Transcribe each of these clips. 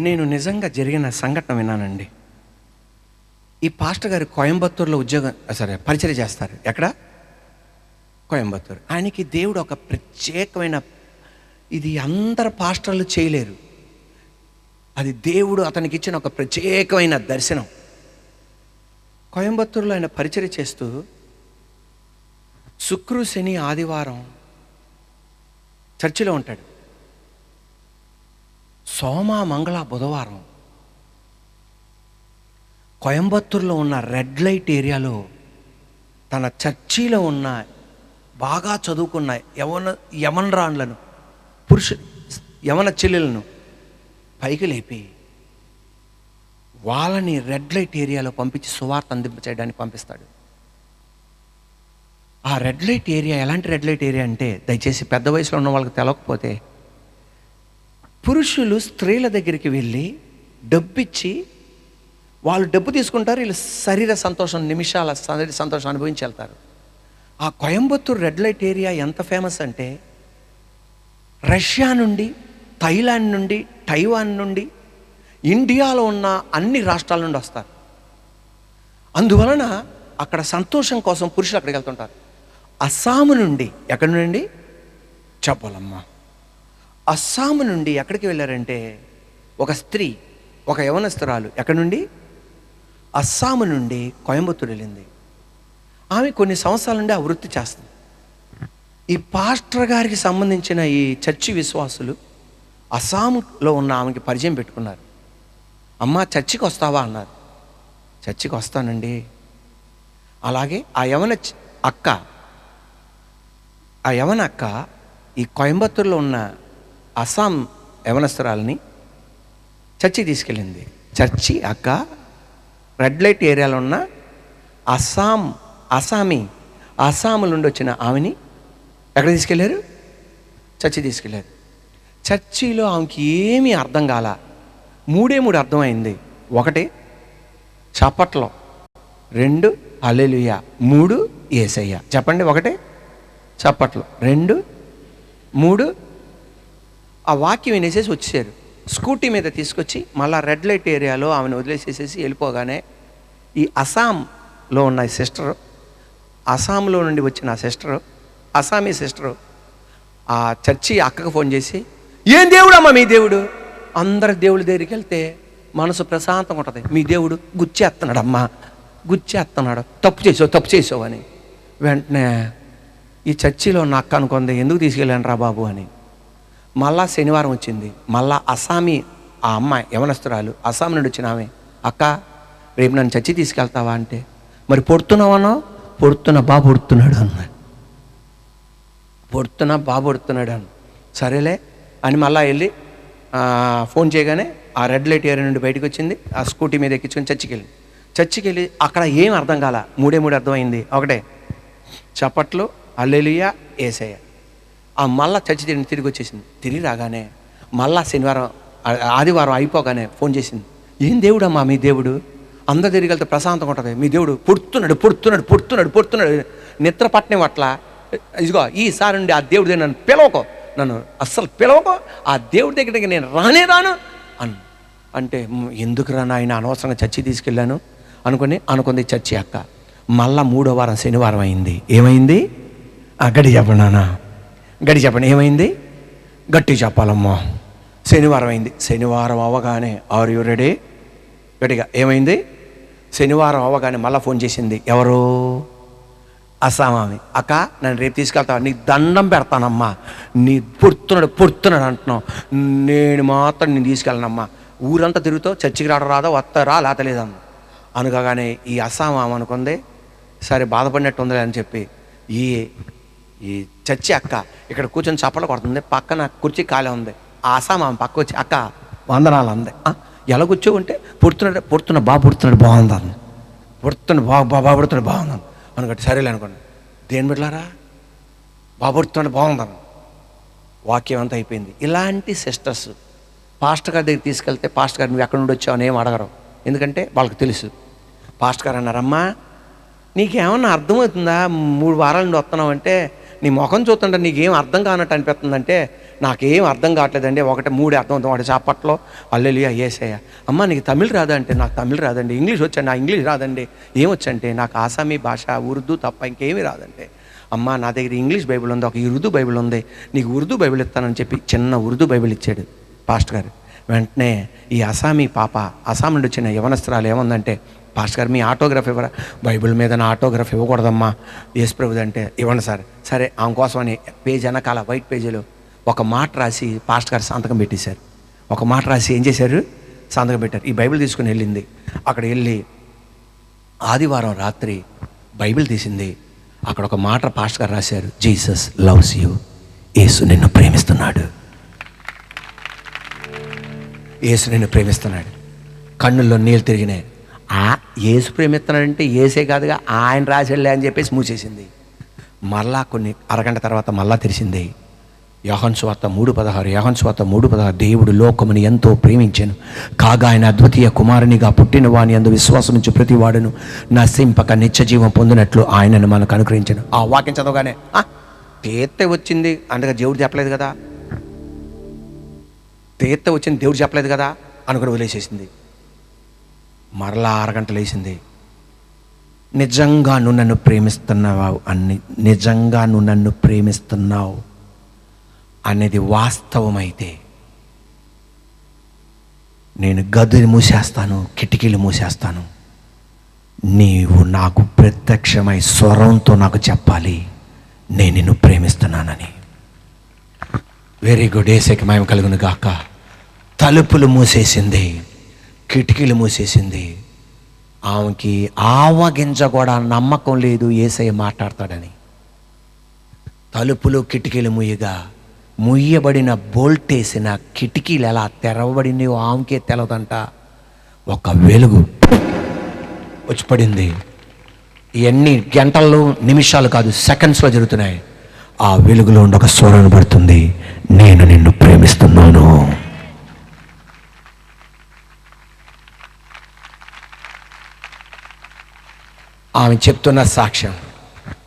నేను నిజంగా జరిగిన సంఘటన విన్నానండి. ఈ పాస్టర్ గారు కోయంబత్తూరులో ఉద్యోగం సరే పరిచయం చేస్తారు. ఎక్కడ? కోయంబత్తూరు. ఆయనకి దేవుడు ఒక ప్రత్యేకమైన ఇది అందరు పాస్టర్లు చేయలేరు. అది దేవుడు అతనికి ఇచ్చిన ఒక ప్రత్యేకమైన దర్శనం. కోయంబత్తూరులో ఆయన పరిచయం చేస్తూ శుక్రు శని ఆదివారం చర్చిలో ఉంటాడు. సోమ మంగళ బుధవారం. కోయంబత్తూరులో ఉన్న రెడ్ లైట్ ఏరియాలో తన చర్చిలో ఉన్న బాగా చదువుకున్న యవన యమనరాన్లను పురుష యవన చెల్లెలను పైకి లేపి వాళ్ళని రెడ్ లైట్ ఏరియాలో పంపించి సువార్త అందింపచేయడానికి పంపిస్తాడు. ఆ రెడ్ లైట్ ఏరియా ఎలాంటి రెడ్ లైట్ ఏరియా అంటే దయచేసి పెద్ద వయసులో ఉన్న వాళ్ళకి తెలవకపోతే పురుషులు స్త్రీల దగ్గరికి వెళ్ళి డబ్బిచ్చి వాళ్ళు డబ్బు తీసుకుంటారు వీళ్ళు శరీర సంతోషం నిమిషాల శరీర సంతోషం అనుభవించి వెళ్తారు. ఆ కోయంబత్తూరు రెడ్ లైట్ ఏరియా ఎంత ఫేమస్ అంటే రష్యా నుండి థైలాండ్ నుండి టైవాన్ నుండి ఇండియాలో ఉన్న అన్ని రాష్ట్రాల నుండి వస్తారు. అందువలన అక్కడ సంతోషం కోసం పురుషులు అక్కడికి వెళ్తుంటారు. అస్సాము నుండి ఎక్కడి నుండి? చెప్పాలమ్మా. అస్సాము నుండి ఎక్కడికి వెళ్ళారంటే ఒక స్త్రీ ఒక యవనస్తురాలు ఎక్కడి నుండి? అస్సాము నుండి కోయంబత్తూరు వెళ్ళింది. ఆమె కొన్ని సంవత్సరాల నుండి ఆ వృత్తి చేస్తుంది. ఈ పాస్టర్ గారికి సంబంధించిన ఈ చర్చి విశ్వాసులు అస్సాంలో ఉన్న ఆమెకి పరిచయం పెట్టుకున్నారు. అమ్మ చర్చికి వస్తావా? అన్నారు. చర్చికి వస్తానండి. అలాగే ఆ యవన అక్క ఆ యవన అక్క ఈ కోయంబత్తూరులో ఉన్న అస్సాం యవనస్తురాలని చర్చి తీసుకెళ్ళింది. చర్చి అక్క రెడ్ లైట్ ఏరియాలో ఉన్న అస్సాం అస్సామీ అస్సాము నుండి వచ్చిన ఆమెని ఎక్కడ తీసుకెళ్ళారు? చర్చి తీసుకెళ్ళారు. చర్చిలో ఆమెకి ఏమీ అర్థం కాల. మూడే మూడు అర్థమైంది. ఒకటి చప్పట్లో. రెండు అల్లెలుయ మూడు ఏసయ్య. చెప్పండి ఒకటి చప్పట్లు. రెండు మూడు ఆ వాక్యం వినేసేసి వచ్చేసారు. స్కూటీ మీద తీసుకొచ్చి మళ్ళీ రెడ్ లైట్ ఏరియాలో ఆమెను వదిలేసేసేసి వెళ్ళిపోగానే ఈ అస్సాంలో ఉన్న సిస్టర్ అస్సాంలో నుండి వచ్చిన ఆ సిస్టర్ అస్సామీ సిస్టరు ఆ చర్చి అక్కకు ఫోన్ చేసి ఏం దేవుడు అమ్మా మీ దేవుడు? అందరి దేవుడి దగ్గరికి వెళ్తే మనసు ప్రశాంతంగా ఉంటుంది. మీ దేవుడు గుచ్చేస్తున్నాడమ్మా గుచ్చేస్తున్నాడు తప్పు చేసావు తప్పు చేసావు అని. వెంటనే ఈ చర్చిలో నా అక్క అనుకుంది ఎందుకు తీసుకెళ్ళాను రా బాబు అని. మళ్ళా శనివారం వచ్చింది. మళ్ళా అస్సామీ ఆ అమ్మాయి యవనస్తురాలు అస్సాం నుండి వచ్చిన ఆమె అక్క రేపు నన్ను చచ్చి తీసుకెళ్తావా? అంటే మరి పొడుతున్నావనో పొడుతున్న బాబు పొడుతున్నాడు అన్నాడు. పొడుతున్నా బాబు పొడుతున్నాడు అన్న సరేలే అని మళ్ళా వెళ్ళి ఫోన్ చేయగానే ఆ రెడ్ లైట్ ఏరియా నుండి బయటకు వచ్చింది. ఆ స్కూటీ మీద ఎక్కించుకొని చర్చికి వెళ్ళి చర్చికి వెళ్ళి అక్కడ ఏం అర్థం కాల? మూడే మూడు అర్థమైంది. ఒకటే చప్పట్లు అల్లెలియా ఏసయ్య. ఆ మళ్ళా చర్చి తిరిగి తిరిగి వచ్చేసింది. తిరిగి రాగానే మళ్ళా శనివారం ఆదివారం అయిపోగానే ఫోన్ చేసింది. ఏం దేవుడు అమ్మా మీ దేవుడు? అందరు తిరిగి వెళ్తే ప్రశాంతంగా ఉంటుంది. మీ దేవుడు పుడుతున్నాడు పుడుతున్నాడు పుడుతున్నాడు పుడుతున్నాడు. నిద్ర పట్టనే అట్లా ఇదిగో ఈసారి నుండి ఆ దేవుడి నన్ను పిలవకో. నన్ను అస్సలు పిలవకో. ఆ దేవుడి దగ్గరికి నేను రానే రాను. అన్ అంటే ఎందుకు రాను ఆయన అనవసరంగా చర్చి తీసుకెళ్ళాను? అనుకుని అనుకుంది చర్చి అక్క. మళ్ళా మూడో వారం శనివారం అయింది. ఏమైంది? ఆ గడి గడి చెప్పండి ఏమైంది? గట్టి చెప్పాలమ్మా. శనివారం అయింది. శనివారం అవ్వగానే ఆర్ యు రెడీ గట్టిగా ఏమైంది? శనివారం అవ్వగానే మళ్ళీ ఫోన్ చేసింది. ఎవరు? అస్సామామి. అక్క నన్ను రేపు తీసుకెళ్తా నీకు దండం పెడతానమ్మా. నీ పుడుతున్నాడు పుడుతున్నాడు అంటున్నావు. నేను మాత్రం నేను తీసుకెళ్ళనమ్మా. ఊరంతా తిరుగుతావు చర్చికి రావడం రాదా? వస్తారా? లేతలేదమ్మ. అనుకోగానే ఈ అస్సామామ అనుకుంది సరే బాధపడినట్టు ఉంది అని చెప్పి ఈ ఈ చచ్చి అక్క ఇక్కడ కూర్చొని చప్పలు కొడుతుంది. పక్కన కుర్చీ ఖాళీ ఉంది. ఆ అస్సామామ పక్క వచ్చి అక్క వందనాలు అంది. ఎలా కూర్చో ఉంటే పుడుతున్నాడు పుడుతున్న బాగా పుడుతున్నాడు బాగుంది అంది. పుడుతున్న బాగా బాగా పుడుతున్నాడు బాగుంది అనుకోండి సరేలే అనుకోండి. దేని బిడ్డలారా? బాబుడుతున్నాడు బాగుందన్న వాక్యం అంతా అయిపోయింది. ఇలాంటి సిస్టర్స్ పాస్టర్ గారి దగ్గర తీసుకెళ్తే పాస్టర్ గారు నువ్వు ఎక్కడ నుండి వచ్చావు? అని ఏం అడగరు. ఎందుకంటే వాళ్ళకి తెలుసు. పాస్టర్ గారు అన్నారమ్మా నీకేమన్నా అర్థమవుతుందా? మూడు వారాల నుండి వస్తున్నావు అంటే నీ ముఖం చూస్తుంటే నీకేం అర్థం కానట్టు అనిపిస్తుందంటే నాకేం అర్థం కావట్లేదండి. ఒకటి మూడు అర్థం అవుతుంది. ఒకటి చాపట్లో అల్లెలియా ఏసయ్య. అమ్మ నీకు తమిళ్ రాదంటే నాకు తమిళ్ రాదండి. ఇంగ్లీష్ వచ్చండి నా ఇంగ్లీష్ రాదండి. ఏమొచ్చంటే నాకు ఆసామీ భాష ఉర్దూ తప్ప ఇంకేమీ రాదంటే అమ్మ నా దగ్గర ఇంగ్లీష్ బైబిల్ ఉంది. ఒక ఉర్దూ బైబిల్ ఉంది. నీకు ఉర్దూ బైబిల్ ఇస్తానని చెప్పి చిన్న ఉర్దూ బైబిల్ ఇచ్చాడు పాస్టర్ గారు. వెంటనే ఈ అసామీ పాప అస్సాం నుండి వచ్చిన యవనస్త్రాలు ఏముందంటే పాస్టర్ గారు మీ ఆటోగ్రాఫ్ ఇవ్వరా? బైబిల్ మీద నా ఆటోగ్రాఫ్ ఇవ్వకూడదమ్మా. యేసు అంటే ఇవ్వండి సార్. సరే ఆమె కోసమని పేజ్ వెనకాల వైట్ పేజీలో ఒక మాట రాసి పాస్టర్ గారు సంతకం పెట్టేశారు. ఒక మాట రాసి ఏం చేశారు? సంతకం పెట్టారు. ఈ బైబిల్ తీసుకుని వెళ్ళింది. అక్కడ వెళ్ళి ఆదివారం రాత్రి బైబిల్ తీసింది. అక్కడ ఒక మాట పాస్టర్ గారు రాశారు. Jesus loves you. యేసు నిన్ను ప్రేమిస్తున్నాడు. యేసు నిన్ను ప్రేమిస్తున్నాడు. కన్నుల్లో నీళ్ళు తిరిగినాయి. ఆ ఏసు ప్రేమిస్తున్నాడంటే ఏసే కాదుగా ఆయన రాసేళ్ళే అని చెప్పేసి మూసేసింది. మళ్ళా కొన్ని అరగంట తర్వాత మళ్ళా తెలిసింది యోహన్ స్వార్త మూడు పదహారు యోహన్ స్వార్త మూడు పదహారు. దేవుడు లోకముని ఎంతో ప్రేమించాను. కాగా ఆయన అద్వితీయ కుమారునిగా పుట్టిన వాని అందు విశ్వాసం నుంచి ప్రతి వాడును నశింపక నిత్య జీవం పొందినట్లు ఆయనను మనకు అనుగ్రహించాను. ఆ వాక్యం చదవగానే తీర్థ వచ్చింది. అందుకే దేవుడు చెప్పలేదు కదా. తీర్త వచ్చింది దేవుడు చెప్పలేదు కదా అనుకుని వదిలేసేసింది. మరలా అరగంట లేచింది. నిజంగా నువ్వు నన్ను ప్రేమిస్తున్నావు అన్ని నిజంగా నువ్వు నన్ను ప్రేమిస్తున్నావు అనేది వాస్తవమైతే నేను గదులు మూసేస్తాను కిటికీలు మూసేస్తాను. నీవు నాకు ప్రత్యక్షమై స్వరంతో నాకు చెప్పాలి. నేను నిన్ను ప్రేమిస్తున్నానని. వెరీ గుడ్ ఏసేకి మేము కలుగును గాక తలుపులు మూసేసింది. కిటికీలు మూసేసింది. ఆమెకి ఆవగింజ కూడా నమ్మకం లేదు ఏసై మాట్లాడతాడని. తలుపులు కిటికీలు ముయ్యగా ముయ్యబడిన బోల్టేసిన కిటికీలు ఎలా తెరవబడినాయో ఆమెకే తెలదంట. ఒక వెలుగు వచ్చి పడింది. ఇవన్నీ గంటల్లో నిమిషాలు కాదు సెకండ్స్లో జరుగుతున్నాయి. ఆ వెలుగులో ఉండి ఒక స్వరం పడుతుంది. నేను నిన్ను ప్రేమిస్తున్నాను. ఆమె చెప్తున్న సాక్ష్యం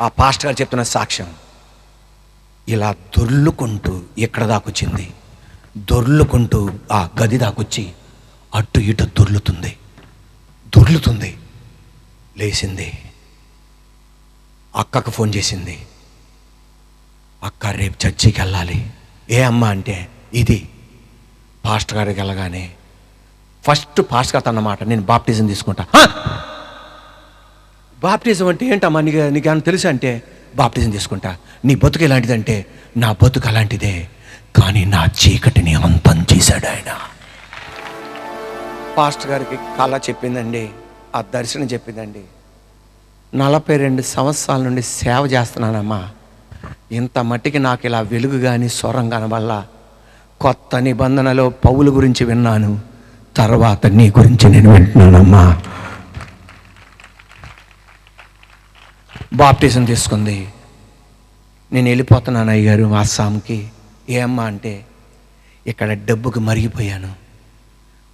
ఆ పాస్టర్ గారు చెప్తున్న సాక్ష్యం ఇలా దొర్లుకుంటూ ఎక్కడ దాకొచ్చింది దొర్లుకుంటూ ఆ గది దాకొచ్చి అటు ఇటు దొర్లుతుంది దొర్లుతుంది లేచింది అక్కకు ఫోన్ చేసింది. అక్క రేపు చర్చికి వెళ్ళాలి. ఏ అమ్మ అంటే ఇది. పాస్టర్ గారికి వెళ్ళగానే ఫస్ట్ పాస్టర్ గారు అన్నమాట నేను బాప్టిజం తీసుకుంటా. బాప్టిజం అంటే ఏంటమ్మా? నీకు నీకు ఏమైనా తెలుసా అంటే బాప్టిజం తీసుకుంటా. నీ బతుకు ఎలాంటిదంటే నా బతుకు అలాంటిదే. కానీ నా చీకటిని అంతం చేశాడు ఆయన. పాస్టర్ గారికి కళ చెప్పిందండి ఆ దర్శనం చెప్పిందండి. నలభై రెండు సంవత్సరాల నుండి సేవ చేస్తున్నానమ్మా. ఇంత మట్టికి నాకు ఇలా వెలుగు కానీ స్వరం వల్ల కొత్త నిబంధనలో పౌలు గురించి విన్నాను. తర్వాత నీ గురించి నేను వింటున్నానమ్మా. బాప్టిజం తీసుకుంది. నేను వెళ్ళిపోతున్నాను అయ్యగారు అస్సాంకి ఏ అంటే ఇక్కడ డబ్బుకి మరిగిపోయాను.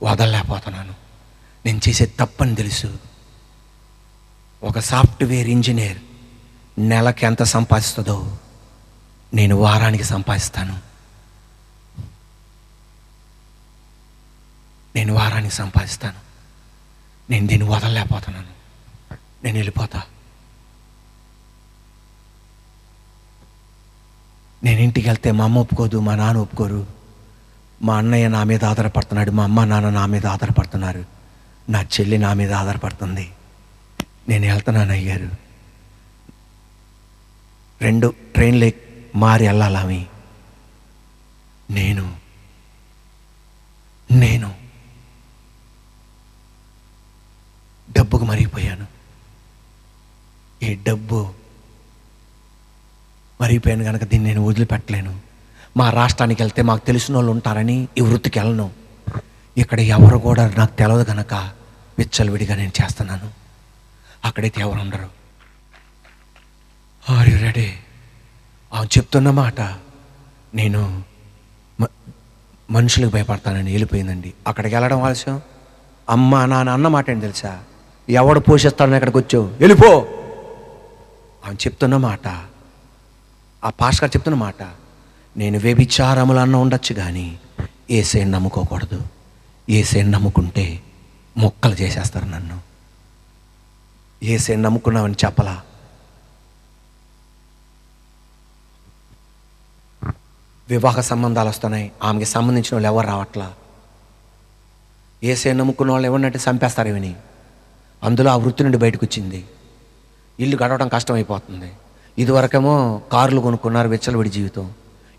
వదలలేకపోతున్నాను. నేను చేసే తప్పని తెలుసు. ఒక సాఫ్ట్వేర్ ఇంజనీర్ నెలకి ఎంత సంపాదిస్తుందో నేను వారానికి సంపాదిస్తాను. నేను వారానికి సంపాదిస్తాను. నేను దీన్ని వదలలేకపోతున్నాను. నేను వెళ్ళిపోతా. నేను ఇంటికి వెళ్తే మా అమ్మ ఒప్పుకోదు మా నాన్న ఒప్పుకోరు. మా అన్నయ్య నా మీద ఆధారపడుతున్నాడు మా అమ్మ నాన్న నా మీద ఆధారపడుతున్నారు. నా చెల్లి నా మీద ఆధారపడుతుంది. నేను వెళ్తున్నాను అయ్యారు రెండు ట్రైన్లు మారి వెళ్ళాలి నేను నేను డబ్బుకు మరిగిపోయాను. ఈ డబ్బు మరిగిపోయాను కనుక దీన్ని నేను వదిలిపెట్టలేను. మా రాష్ట్రానికి వెళ్తే మాకు తెలిసిన వాళ్ళు ఉంటారని ఈ వృత్తికి వెళ్ళను. ఇక్కడ ఎవరు కూడా నాకు తెలియదు కనుక విచ్చలవిడిగా నేను చేస్తున్నాను. అక్కడైతే ఎవరు ఉండరు. ఆర్ యు రెడీ ఆమె చెప్తున్న మాట నేను మ- మనుషులకు భయపడతానని వెళ్ళిపోయిందండి. అక్కడికి వెళ్ళడం ఆలస్యం? అమ్మ నాన్న అన్న మాట ఏంటి తెలుసా? ఎవడు పోషిస్తాడని ఎక్కడికి వచ్చావు? వెళ్ళిపో! ఆమె చెప్తున్న మాట ఆ పాస్ గారు చెప్తున్న మాట నేను వ్యభిచారములన్న ఉండొచ్చు కానీ ఏసేని నమ్ముకోకూడదు. ఏసేని నమ్ముకుంటే మొక్కలు చేసేస్తారు నన్ను. ఏసేని నమ్ముకున్నామని చెప్పలా? వివాహ సంబంధాలు వస్తున్నాయి. ఆమెకి సంబంధించిన వాళ్ళు ఎవరు రావట్లా? ఏసే నమ్ముకున్న వాళ్ళు ఎవరినంటే చంపేస్తారు ఇవిని అందులో ఆ వృత్తి నుండి బయటకు వచ్చింది ఇల్లు గడవడం కష్టమైపోతుంది. ఇదివరకేమో కార్లు కొనుక్కున్నారు విచ్చలవిడి జీవితం.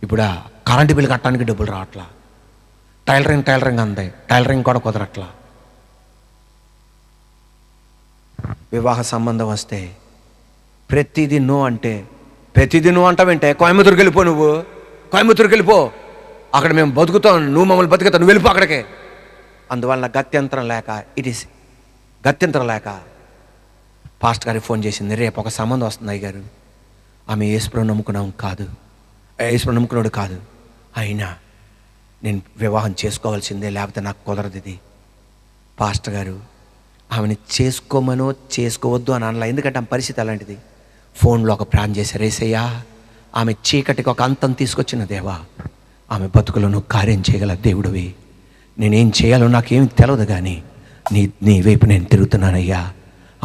ఇప్పుడు కరెంటు బిల్ కట్టడానికి డబ్బులు రావట్లా. టైలరింగ్ టైలరింగ్ అందే. టైలరింగ్ కూడా కుదరట్లా. వివాహ సంబంధం వస్తే ప్రతిదీ నో అంటే ప్రతిదీ నువ్వు అంటావంటే కోయంబత్తూరుకి వెళ్ళిపో నువ్వు. కోయంబత్తూరుకి వెళ్ళిపో. అక్కడ మేము బతుకుతాం. నువ్వు మమ్మల్ని బతుకుతావు నువ్వు వెళ్ళిపో అక్కడికే. అందువలన గత్యంతరం లేక ఇట్ ఈస్ గత్యంతరం లేక పాస్ట్ గారికి ఫోన్ చేసింది. రేపు ఒక సంబంధం వస్తుంది అయ్యగారు. ఆమె యేసుప్రభు నమ్ముకున్నాం కాదు. యేసుప్రభు నమ్ముకున్నాడు కాదు. అయినా నేను వివాహం చేసుకోవాల్సిందే లేకపోతే నాకు కుదరదు ఇది. పాస్టర్ గారు ఆమెని చేసుకోమనో చేసుకోవద్దు అని అనలా. ఎందుకంటే ఆమె పరిస్థితి అలాంటిది. ఫోన్లో ఒక ప్రాణం చేశారు ఏసయ్యా ఆమె చీకటికి ఒక అంతం తీసుకొచ్చిన దేవా ఆమె బతుకులను కార్యం చేయగల దేవుడివి. నేనేం చేయాలో నాకేమి తెలియదు కానీ నీ నీ వైపు నేను తిరుగుతున్నానయ్యా.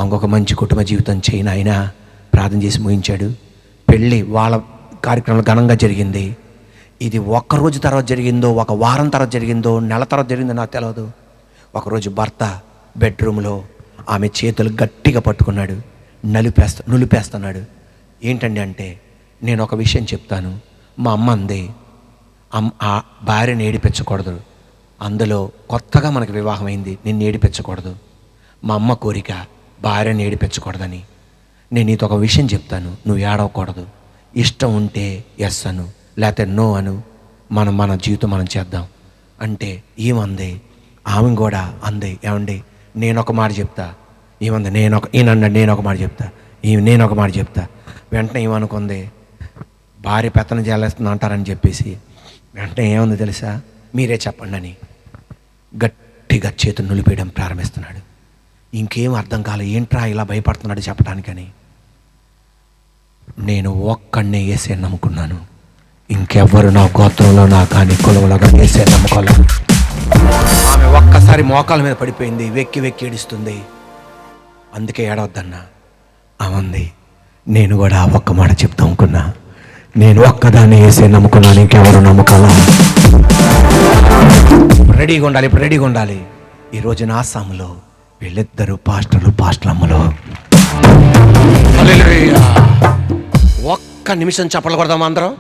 ఇంకొక మంచి కుటుంబ జీవితం చేయను ఆయన ప్రార్థన చేసి ముగించాడు. పెళ్ళి వాళ్ళ కార్యక్రమం ఘనంగా జరిగింది. ఇది ఒక్క రోజు తర్వాత జరిగిందో ఒక వారం తర్వాత జరిగిందో నెల తర్వాత జరిగిందో నాకు తెలియదు ఒకరోజు భర్త బెడ్రూమ్లో ఆమె చేతులు గట్టిగా పట్టుకున్నాడు. నలిపేస్తా నులిపేస్తున్నాడు. ఏంటండి అంటే నేను ఒక విషయం చెప్తాను. మా అమ్మ అంది ఆ భార్యను ఏడిపించకూడదు. అందులో కొత్తగా మనకు వివాహమైంది. నిన్ను ఏడిపించకూడదు. మా అమ్మ కోరిక భార్యను ఏడిపించకూడదని. నేను నీతో ఒక విషయం చెప్తాను. నువ్వు ఏడవకూడదు. ఇష్టం ఉంటే ఎస్ అను లేకపోతే నో అను మనం మన జీవితం మనం చేద్దాం. అంటే ఏమంది? ఆమె కూడా అంది. ఏమండి? నేను ఒక మాట చెప్తా. ఏమంది? నేను ఒక ఈయనండి నేను ఒక మాట చెప్తా. ఈమె నేను ఒక మాట చెప్తా. వెంటనే ఏమనుకుంది? భార్య పెత్తనం చేలేస్తుంది అంటారని చెప్పేసి. వెంటనే ఏముంది తెలుసా? మీరే చెప్పండి అని గట్టిగా చేతులు నులిపేయడం ప్రారంభిస్తున్నాడు. ఇంకేం అర్థం కాలే. ఏంట్రా ఇలా భయపడుతున్నాడు చెప్పడానికని? నేను ఒక్కడినే వేసే నమ్ముకున్నాను. ఇంకెవ్వరు నా గోత్రంలో నా కానీ కులంలో కానీ వేసే నమ్ముకోలేదు ఆమె ఒక్కసారి మోకాల మీద పడిపోయింది. వెక్కి వెక్కి ఏడుస్తుంది. అందుకే ఏడవద్దన్నా. అవంది నేను కూడా ఒక్క మాట చెప్తా అనుకున్నా. నేను ఒక్కదాన్ని వేసే నమ్ముకున్నాను. ఇంకెవరు నమ్ముకోవాలా రెడీగా ఉండాలి. ఇప్పుడు రెడీగా ఉండాలి. ఈ నా సాములో వీళ్ళిద్దరు పాస్టర్లు పాస్టర్లమ్మలో ఒక్క నిమిషం చప్పట్లు కొడదాం అందరం?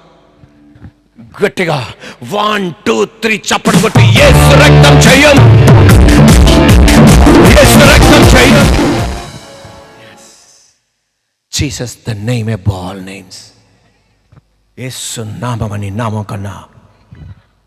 గట్టిగా. వన్ టూ త్రీ చప్పట్లు కొట్టి యేసు రక్తం చెయ్యం యేసు రక్తం చెయ్యం Jesus the name above all names Yesu నామం అని నామం కన్నా